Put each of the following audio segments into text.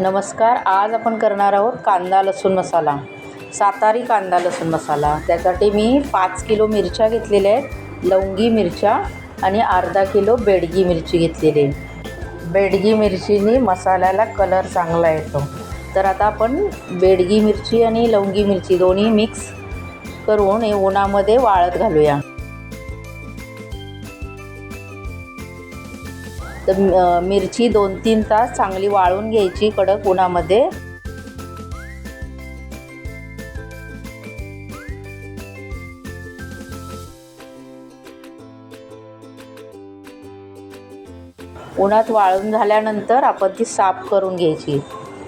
नमस्कार आज आपण करणार आहोत कांदा लसूण मसाला. सातारी कांदा लसूण मसाला. त्यासाठी मी पाच किलो मिरच्या घेतलेल्या आहेत. लवंगी मिरच्या आणि अर्धा किलो बेडगी मिरची घेतलेली आहे. बेडगी मिरचीने मसाल्याला कलर चांगला येतो. तर आता आपण बेडगी मिरची आणि लवंगी मिरची दोन्ही मिक्स करून हे उन्हामध्ये वाळत घालूया. तर मिरची दोन तीन तास चांगली वाळून घ्यायची कडक उन्हामध्ये. उन्हात वाळून झाल्यानंतर आपण ती साफ करून घ्यायची.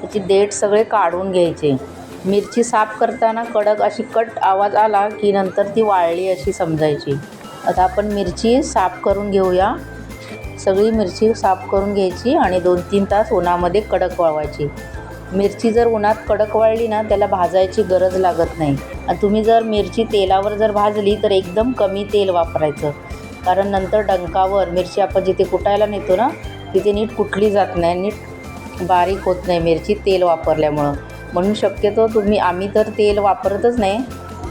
त्याची देठ सगळे काढून घ्यायचे. मिरची साफ करताना कडक अशी कट आवाज आला की नंतर ती वाळली अशी समजायची. आता आपण मिरची साफ करून घेऊया. सगळी मिरची साफ करून घ्यायची आणि दोन तीन तास उन्हामध्ये कडक वाळवायची. मिरची जर उन्हात कडक वाळली ना त्याला भाजायची गरज लागत नाही. आणि तुम्ही जर मिरची तेलावर जर भाजली तर एकदम कमी तेल वापरायचं. कारण नंतर डंकावर मिरची आपण जिथे कुटायला नेतो ना तिथे नीट कुटली जात नाही नीट बारीक होत नाही मिरची तेल वापरल्यामुळं. म्हणून शक्यतो तुम्ही आम्ही तर तेल वापरतच नाही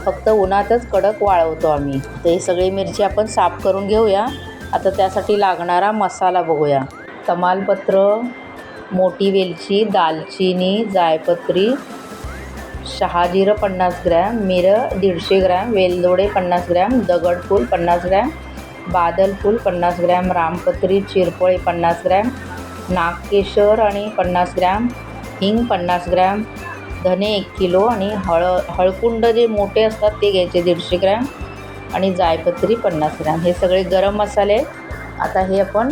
फक्त उन्हातच कडक वाळवतो आम्ही. तर ही सगळी मिरची आपण साफ करून घेऊया. आता त्यासाठी लागणारा मसाला बघूया. तमालपत्र मोठी वेलची दालचिनी जायपत्री शहाजिरं पन्नास ग्रॅम मिरं दीडशे ग्रॅम वेलदोडे पन्नास ग्रॅम दगडफूल पन्नास ग्रॅम बादलफूल पन्नास ग्रॅम रामपत्री चिरपळे पन्नास ग्रॅम नागकेशर आणि पन्नास ग्रॅम हिंग पन्नास ग्रॅम धने एक किलो आणि हळ हळकुंड जे मोठे असतात ते घ्यायचे दीडशे ग्रॅम आणि जायपत्री पन्नास ग्रॅम. हे सगळे गरम मसाले आता हे आपण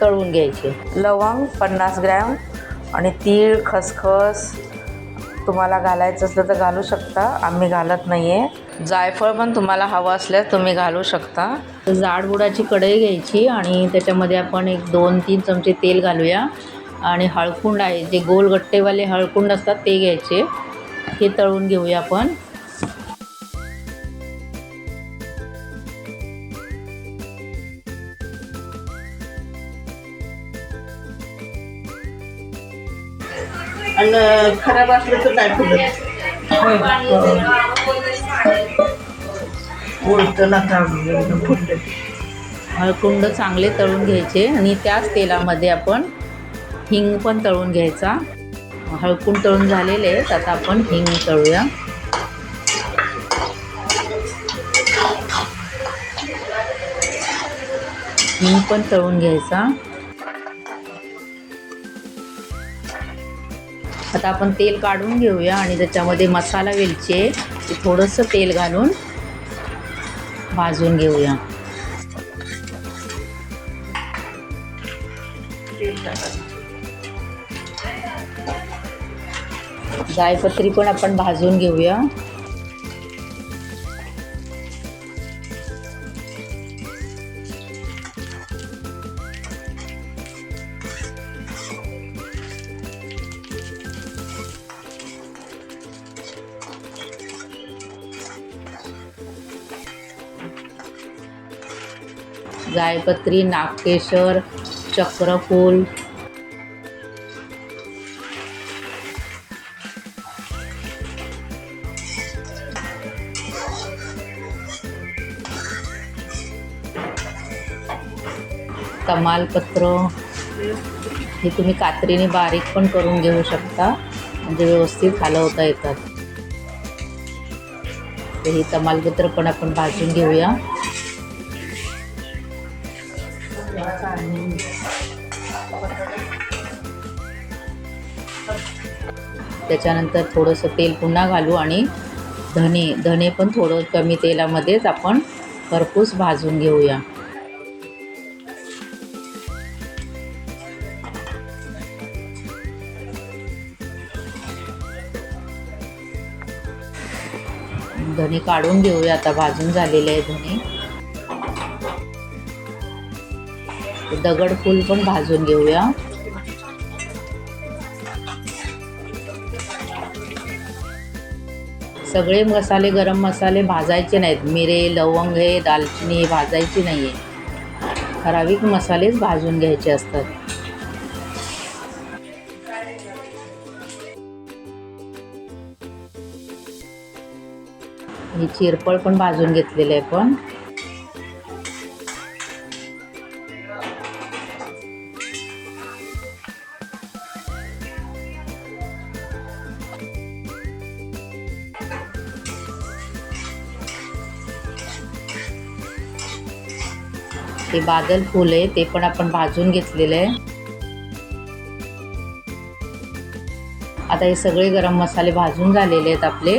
तळून घ्यायचे. लवंग पन्नास ग्रॅम आणि तीळ खसखस. तुम्हाला घालायचं असलं तर घालू शकता. आम्ही घालत नाही आहे जायफळ पण तुम्हाला हवं असल्यास तुम्ही घालू शकता. जाडबुडाची कढई घ्यायची आणि त्याच्यामध्ये आपण एक दोन तीन चमचे तेल घालूया. आणि हळकुंड आहे जे गोल गट्टेवाले हळकुंड असतात ते घ्यायचे. हे तळून घेऊया आपण. आणि खराब असलं तर नाही फुलत फुललं हळकुंड चांगले तळून घ्यायचे आणि त्याच तेलामध्ये आपण हिंग पण तळून घ्यायचा. हळकुंड तळून झालेले आहेत आता आपण हिंग तळूया. हिंग पण तळून घ्यायचा. आता आपण तेल काढून घेऊया आणि त्याच्यामध्ये मसाला वेलचे ते थोडंसं तेल घालून भाजून घेऊया. जायपत्री पण आपण भाजून घेऊया. जायपत्री नागकेशर चक्रफूल. तमालपत्र. हे तुम्ही कात्रीने बारीक पण करून घेऊ शकता. म्हणजे व्यवस्थित हलवता येतात. हे तमालपत्र पण आपण भाजून घेऊया. त्याच्यानंतर थोडंसं तेल पुन्हा घालू आणि धने धने पण थोडं कमी तेलामध्येच आपण खरपूस भाजून घेऊया. धने काढून घेऊया आता भाजून झालेले आहे धने. दगडफूल पण भाजून घेऊया. सगळे मसाले गरम मसाले भाजायचे नाहीत. मिरे लवंग हे दालचिनी हे भाजायची नाही आहे ठराविक मसालेच भाजून घ्यायचे असतात. ही चिरपळ पण भाजून घेतलेली आहे पण ते बादल फूल आहे ते पण आपण भाजून घेतलेलं. आहे आता हे सगळे गरम मसाले भाजून झालेले आहेत आपले.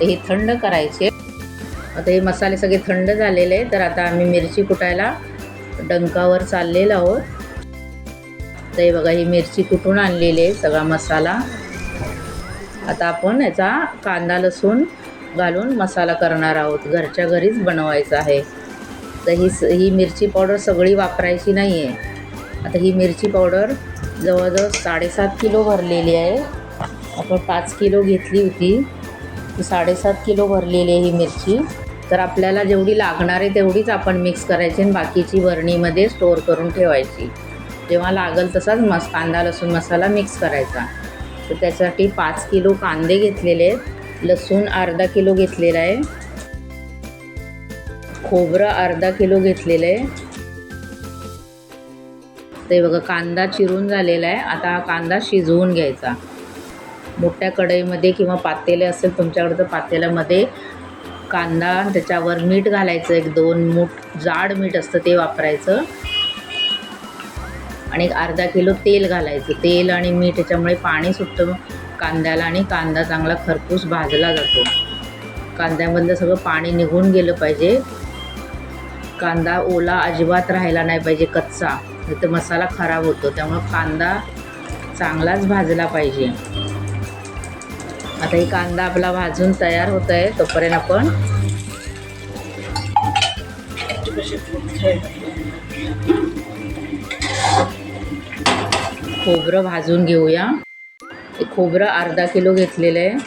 तर हे थंड करायचे. आता हे मसाले सगळे थंड झालेले आहे तर आता आम्ही मिरची कुटायला डंकावर चाललेलो आहोत. तर हे बघा ही मिरची कुटून आणलेली आहे सगळा मसाला. आता आपण याचा कांदा लसूण घालून मसाला करणार आहोत. घरच्या घरीच बनवायचा आहे. तर ही स ही मिरची पावडर सगळी वापरायची नाही आहे आता ही मिरची पावडर जवळजवळ साडेसात किलो भरलेली आहे. आपण पाच किलो घेतली होती. ती साडेसात किलो भरलेली आहे ही मिरची. तर आपल्याला जेवढी लागणार आहे तेवढीच आपण मिक्स करायची आणि बाकीची बरणीमध्ये स्टोअर करून ठेवायची. जेव्हा लागेल तसाच मस कांदा लसूण मसाला मिक्स करायचा. तर त्यासाठी पाच किलो कांदे घेतलेले आहेत. लसूण अर्धा किलो घेतलेला आहे. खोबरं अर्धा किलो घेतलेलं आहे. ते बघा कांदा चिरून झालेला आहे. आता हा कांदा शिजवून घ्यायचा. मोठ्या कढईमध्ये किंवा पातेले असेल तुमच्याकडं तर पातेल्यामध्ये कांदा त्याच्यावर मीठ घालायचं. एक दोन मूठ जाड मीठ असतं ते वापरायचं. आणि एक अर्धा किलो तेल घालायचं. तेल आणि मीठ याच्यामुळे पाणी सुटतं. कांद्याला आणि कांदा चांगला खरपूस भाजला जातो. कांद्यामधलं सगळं पाणी निघून गेलं पाहिजे. कांदा ओला अजिबात राहायला नाही पाहिजे कच्चा. नाही तर मसाला खराब होतो. त्यामुळं कांदा चांगलाच भाजला पाहिजे. आता ही कांदा आपला भाजून तयार होत आहे तोपर्यंत आपण खोबरं भाजून घेऊया. ते खोबरं अर्धा किलो घेतलेलं आहे.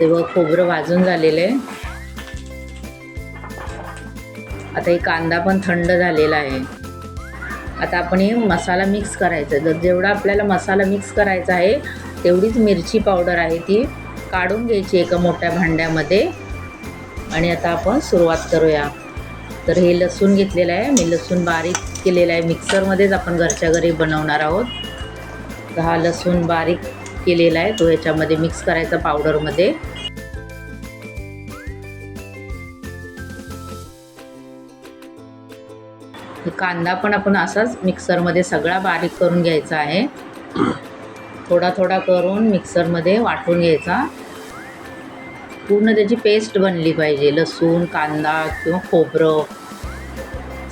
तेव्हा खोबरं भाजून झालेलं आहे. आता हे कांदा पण थंड झालेला आहे. आता आपण हे मसाला मिक्स करायचा. जर जेवढा आपल्याला मसाला मिक्स करायचा आहे तेवढीच मिरची पावडर आहे ती काढून घ्यायची एका मोठ्या भांड्यामध्ये. आणि आता आपण सुरुवात करूया. तर हे लसूण घेतलेलं आहे. मी लसूण बारीक केलेलं आहे. मिक्सरमध्येच आपण घरच्या घरी बनवणार आहोत. तर हा लसूण बारीक केलेला आहे. तो ह्याच्यामध्ये मिक्स करायचा पावडरमध्ये कांदा पण आपण असाच मिक्सरमध्ये सगळा बारीक करून घ्यायचा आहे. थोडा थोडा करून मिक्सरमध्ये वाटून घ्यायचा. पूर्ण त्याची पेस्ट बनली पाहिजे. लसूण कांदा किंवा खोबरं.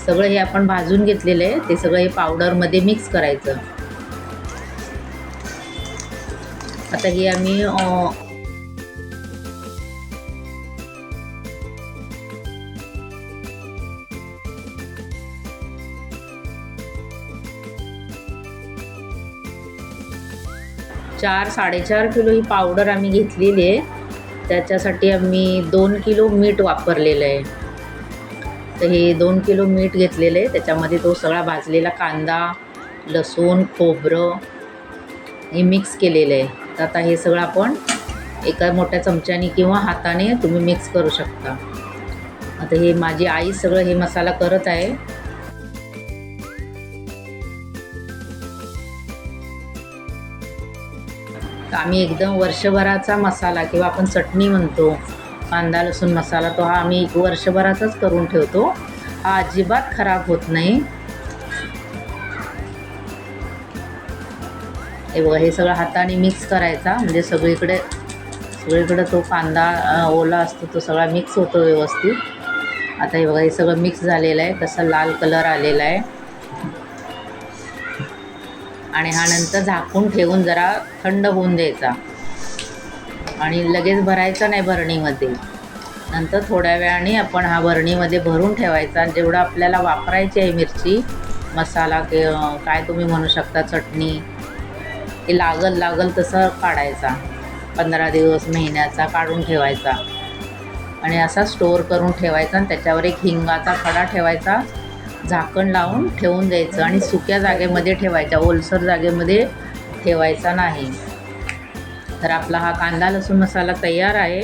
सगळं हे आपण भाजून घेतलेलं आहे. ते सगळं हे पावडरमध्ये मिक्स करायचं. आता हे आम्ही चार साडेचार किलो ही पावडर आम्ही घेतलेली आहे. त्याच्यासाठी आम्ही दोन किलो मीठ वापरलेलं आहे. तर हे दोन किलो मीठ घेतलेलं आहे. त्याच्यामध्ये तो सगळा भाजलेला कांदा लसूण खोबरं हे मिक्स केलेलं आहे. तर आता हे सगळं आपण एका मोठ्या चमच्याने किंवा हाताने तुम्ही मिक्स करू शकता. आता हे माझी आई सगळं हे मसाला करत आहे. तर आम्ही एकदम वर्षभराचा मसाला किंवा आपण चटणी म्हणतो कांदा लसूण मसाला तो हा आम्ही एक वर्षभराचाच करून ठेवतो. हा अजिबात खराब होत नाही. हे बघा हे सगळं हाताने मिक्स करायचा. म्हणजे सगळीकडे सगळीकडे तो कांदा ओला असतो तो सगळा मिक्स होतो व्यवस्थित. आता हे बघा हे सगळं मिक्स झालेलं आहे. कसा लाल कलर आलेला आहे. आणि हा नंतर झाकून ठेवून जरा थंड होऊन द्यायचा. आणि लगेच भरायचा नाही भरणीमध्ये नंतर थोड्या वेळाने आपण हा भरणीमध्ये भरून ठेवायचा. जेवढं आपल्याला वापरायची आहे मिरची मसाला के काय तुम्ही म्हणू शकता चटणी ते लागल लागल तसं काढायचा. पंधरा दिवस महिन्याचा काढून ठेवायचा. आणि असा स्टोअर करून ठेवायचा आणि त्याच्यावर एक हिंगाचा खडा ठेवायचा. झाकण लावून ठेवून द्यायचं आणि सुक्या जागेमध्ये ठेवायच्या ओलसर जागेमध्ये ठेवायचा नाही. तर आपला हा कांदा लसूण मसाला तयार आहे.